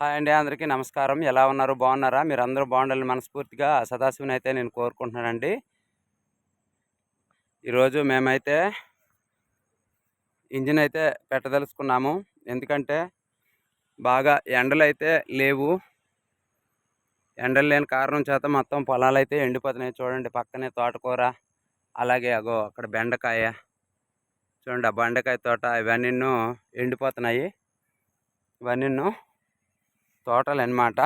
Hi అండి అందరికీ నమస్కారం. ఎలా ఉన్నారు? బాగున్నారా? మీరు అందరూ బాగుండాలని మనస్ఫూర్తిగా సదాశివుని అయితే నేను కోరుకుంటున్నానండి. ఈరోజు మేమైతే ఇంజిన్ అయితే పెట్టదలుచుకున్నాము. ఎందుకంటే బాగా ఎండలు అయితే లేవు. ఎండలు లేని కారణం చేత మొత్తం పొలాలు అయితే ఎండిపోతున్నాయి. చూడండి పక్కనే తోటకూర అలాగే అగో అక్కడ బెండకాయ. చూడండి ఆ బెండకాయ తోట ఇవన్నీ ఎండిపోతున్నాయి. ఇవన్నీ తోటలు అన్నమాట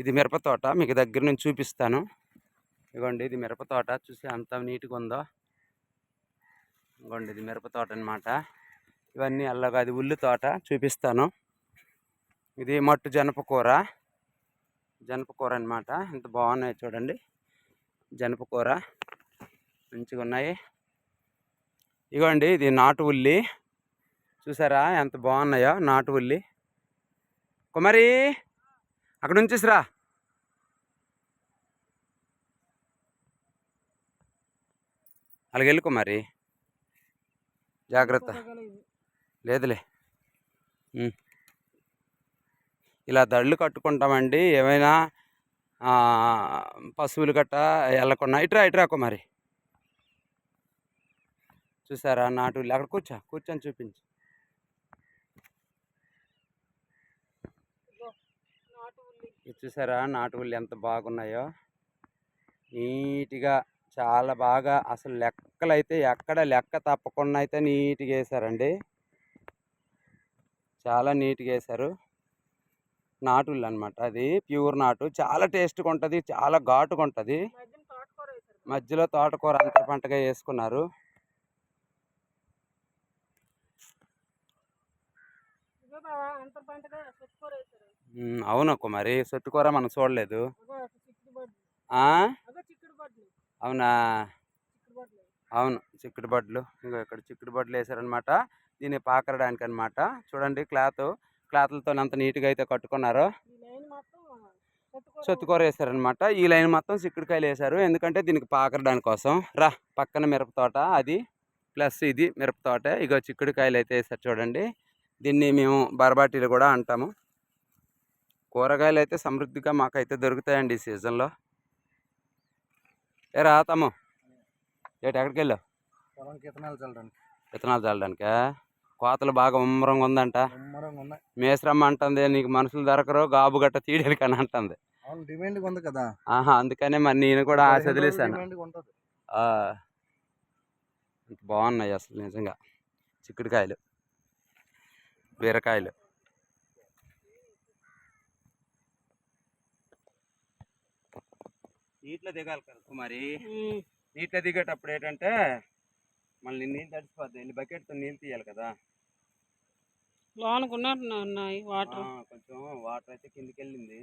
ఇది మిరప తోట మీకు దగ్గర నుంచి చూపిస్తాను. ఇదిగోండి ఇది మిరప తోట. చూసి అంత నీట్గా ఉందో? ఇదిగోండి ఇది మిరప తోట అనమాట ఇవన్నీ అల్లగా అది ఉల్లి తోట చూపిస్తాను. ఇది మట్టు జనపకూర జనపకూర అనమాట ఎంత బాగున్నాయి చూడండి. జనపకూర మంచిగా ఉన్నాయి. ఇగోండి ఇది నాటు ఉల్లి. చూసారా ఎంత బాగున్నాయో నాటు ఉల్లి. కుమారి అక్కడ ఉంచేసిరా. అలాగే వెళ్ళి కుమారి. జాగ్రత్త. లేదులే. ఇలా దళ్ళు కట్టుకుంటామండి ఏమైనా పశువులు గట్ట వెళ్ళకుండా ఇటురా ఇటురా కుమారి. చూసారా నాటు అక్కడ కూర్చో కూర్చొని చూపించు. ఇది చూసారా? నాటు ఉల్లి ఎంత బాగున్నాయో. నీట్గా చాలా బాగా అసలు లెక్కలు అయితే ఎక్కడ లెక్క తప్పకుండా అయితే నీట్గా వేసారండి. చాలా నీట్గా వేశారు నాటు ఉల్లి అనమాట అది. ప్యూర్ నాటు. చాలా టేస్ట్గా ఉంటుంది. చాలా ఘాటుగా ఉంటుంది. మధ్యలో తోటకూర అంతర పంటగా వేసుకున్నారు. ఉమ్, అవును. కుమారి సొత్తుకూర మనం చూడలేదు? అవునా? అవును. చిక్కుడు బడ్లు. ఇంకా ఇక్కడ చిక్కుడు బడ్లు వేసారనమాట దీన్ని పాకరడానికి అనమాట చూడండి క్లాత్. క్లాత్లతో అంత నీట్గా అయితే కట్టుకున్నారో. సొత్తుకూర వేసారనమాట ఈ లైన్ మొత్తం చిక్కుడుకాయలు వేశారు ఎందుకంటే దీనికి పాకరడానికి కోసం. రా పక్కన మిరప తోట. అది ప్లస్ ఇది మిరప తోట. ఇగో చిక్కుడుకాయలు అయితే వేసారు చూడండి. దీన్ని మేము బరబాటీలు కూడా అంటాము. కూరగాయలు అయితే సమృద్ధిగా మాకైతే దొరుకుతాయండి ఈ సీజన్లో. ఏ రాతాము ఏటి ఎక్కడికి వెళ్ళావు? పొలంకి ఇత్తనాలు చల్లడానికి. విత్తనాలు చల్లడానికా? కోతలు బాగా ముమ్మరంగా ఉందంట. మేసరమ్మ అంటుంది నీకు మనుషులు దొరకరు గాబు గట్ట తీయడానికి అని అంటుంది. డిమాండ్ ఉంది కదా. ఆహా అందుకనే మరి నేను కూడా ఆశ ఎంత బాగున్నాయి అసలు నిజంగా. చిక్కుడుకాయలు బీరకాయలు. నీటిలో దిగాలి కదా కుమారి. నీటిలో దిగేటప్పుడు ఏంటంటే మళ్ళీ నీళ్ళు తడిసిపోద్ది? ఎన్ని బకెట్తో నీళ్ళు తీయాలి కదా. లోనుకున్నట్టు ఉన్నాయి ఆ, వాటర్. కొంచెం వాటర్ అయితే కిందికి వెళ్ళింది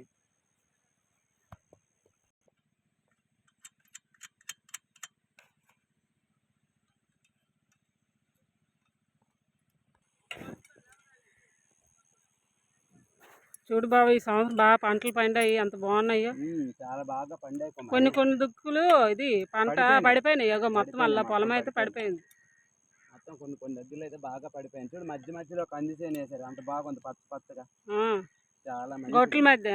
చూడు బాబు ఈ సంవత్సరం బాగా పంటలు పండాయి ఎంత బాగున్నాయో. చాలా బాగా పండాయి కొన్ని కొన్ని దుక్కులు ఇది పంట పడిపోయినాయి. ఇగో మొత్తం అలా పొలం అయితే పడిపోయింది. మొత్తం కొన్ని కొన్ని దగ్గరలో అయితే బాగా పడిపోయాయి చూడు మధ్య మధ్యలో కందిసేను వేసారు అంత బాగుంది పచ్చ పచ్చగా. చాలా గొట్ల మధ్య?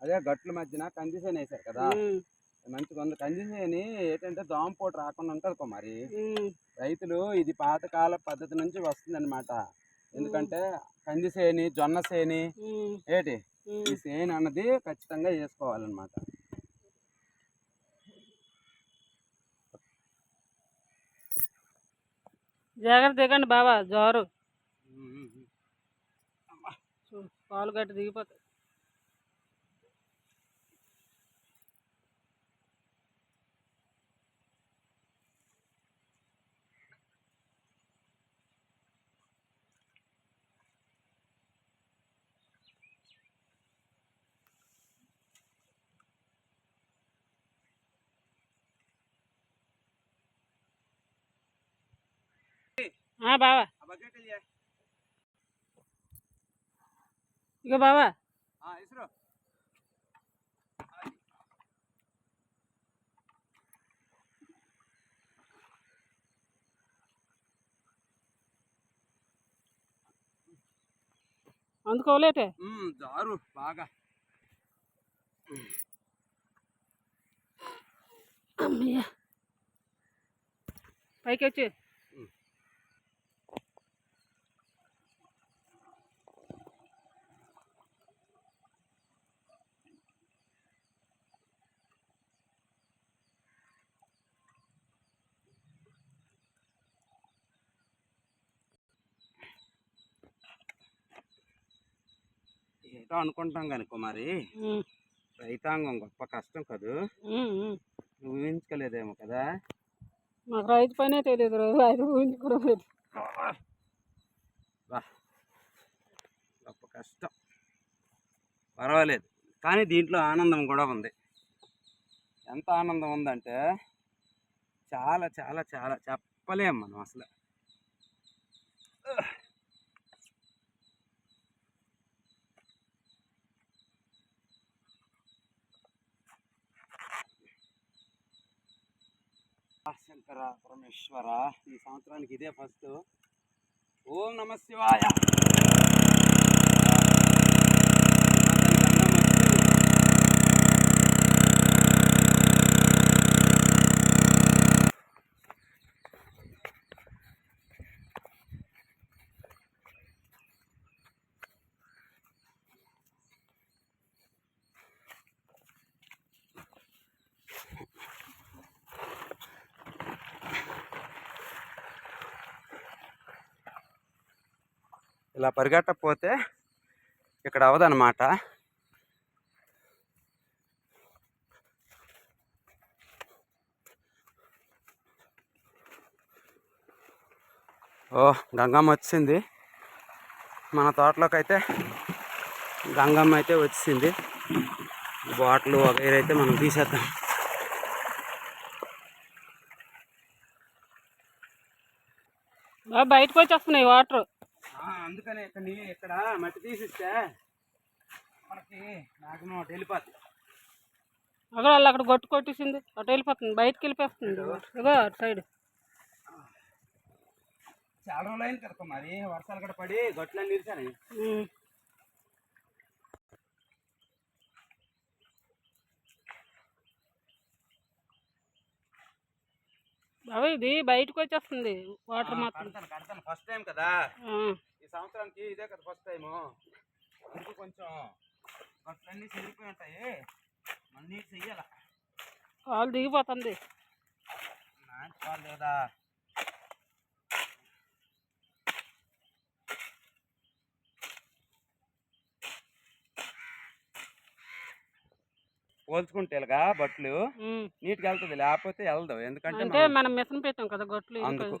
అదే గట్ల మధ్యన కందిసేను వేసారు కదా. మంచిగా ఉంది కందిసేని ఏంటంటే దోమపోటు రాకుండా ఉంటుంది కుమారి ఉమ్, రైతులు ఇది పాతకాల పద్ధతి నుంచి వస్తుందన్నమాట. ఎందుకంటే కందిసేని జొన్న సేని ఏటి. ఈ సేని అన్నది ఖచ్చితంగా వేసుకోవాలన్నమాట. జాగ్రత్త దిగండి బాబా జోరు. పాలు గట్టి దిగిపోతాయి ఆ, బావా. ఇగో బావా. అందుకోలేటే జారు బాగా. పైకి వచ్చి. ఏదో అనుకుంటాం కానీ కుమారి. ఉమ్, రైతాంగం గొప్ప కష్టం కదూ. నువ్వు ఊహించుకోలేదేమో కదా. మాకు రైతు పనే తెలియదు రోజు అది ఊహించుకోవడం లేదు గొప్ప కష్టం. పర్వాలేదు. కానీ దీంట్లో ఆనందం కూడా ఉంది. ఎంత ఆనందం ఉందంటే చాలా చాలా చాలా చెప్పలేం మనం అసలు. శంకర పరమేశ్వర ఈ సంవత్సరానికి ఇదే ఫస్ట్ ఓం నమ శివాయ. ఇలా పరిగెట్టకపోతే ఇక్కడ అవదనమాట ఓ గంగమ్మ వచ్చింది. మన తోటలోకి అయితే గంగమ్మ అయితే వచ్చింది. బాటిల్ వగైరా అయితే మనం తీసేద్దాం. బయటకు వచ్చేస్తున్నాయి వాటర్. అందుకనే ఇక్కడ ఇక్కడ మట్టి తీసిస్తే మనకి అటు వెళ్ళిపోతుంది అక్కడ వాళ్ళు అక్కడ గొట్టు కొట్టేసింది. అటు వెళ్ళిపోతుంది. బయటకు వెళ్ళిపోతుంది. ఇగో అటు సైడ్. చాలా రోజులు అయింది కదా మరి. వర్షాలు కూడా పడి గొట్లన్నీ నిలిచాను. బాబా ఇది బయటకు వచ్చేస్తుంది. వాటర్ మాత్రం. కడతాను ఫస్ట్ టైం కదా. ఈ సంవత్సరానికి ఇదే కదా ఫస్ట్ టైము ఇంకో కొంచెం గొట్లన్నీ చెదిరిపోయి ఉంటాయి. మళ్ళీ చెయ్యాల? కాలు దిగిపోతుంది. కదా పోల్చుకుంటే ఇలాగా బట్టలు. నీట్గా వెళ్తుంది లేకపోతే వెళ్దాం ఎందుకంటే మనం మనం మిషన్ పెట్టాం కదా గొట్లు అందుకు.